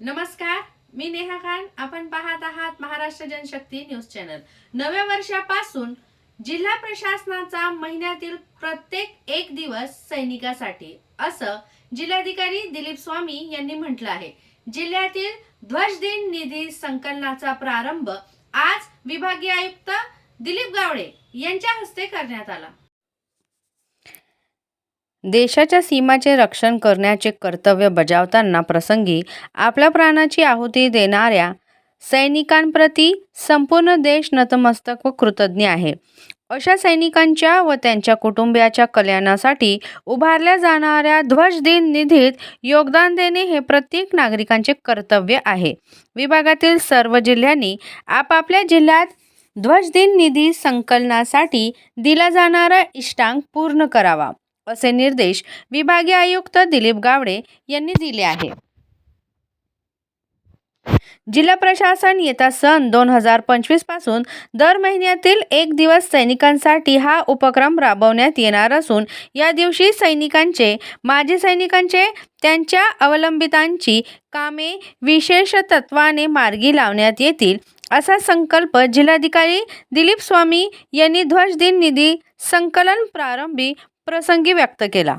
नमस्कार मी नेहा खान. आपण पाहत आहात महाराष्ट्र जनशक्ती न्यूज चॅनल. नव्या वर्षापासून जिल्हा प्रशासनाचा महिन्यातील प्रत्येक एक दिवस सैनिकासाठी. असं जिल्हाधिकारी दिलीप स्वामी यांनी म्हटलं आहे. जिल्ह्यातील ध्वज दिन निधी संकलनाचा प्रारंभ आज विभागीय आयुक्त दिलीप गावडे यांच्या हस्ते करण्यात आला. देशाच्या सीमाचे रक्षण करण्याचे कर्तव्य बजावताना प्रसंगी आपल्या प्राणाची आहुती देणाऱ्या सैनिकांप्रती संपूर्ण देश नतमस्तक व कृतज्ञ आहे. अशा सैनिकांच्या व त्यांच्या कुटुंबियाच्या कल्याणासाठी उभारल्या जाणाऱ्या ध्वज दिन निधीत योगदान देणे हे प्रत्येक नागरिकांचे कर्तव्य आहे. विभागातील सर्व जिल्ह्यांनी आपापल्या जिल्ह्यात ध्वज दिन निधी संकलनासाठी दिला जाणारा इष्टांक पूर्ण करावा. असे निर्देश विभागीय आयुक्त दिलीप गावडे यांनी दिले आहे जिल्हा प्रशासन येत्या सन दोन हजार पंचवीसपासून दर महिन्यातील एक दिवस सैनिकांसाठी हा उपक्रम राबवण्यात येणार असून या दिवशी सैनिकांचे माजी सैनिकांचे त्यांच्या अवलंबितांची कामे विशेष तत्वाने मार्गी लावण्यात येतील असा संकल्प जिल्हाधिकारी दिलीप स्वामी यांनी ध्वजदिन निधी संकलन प्रारंभी प्रसंगी व्यक्त केला.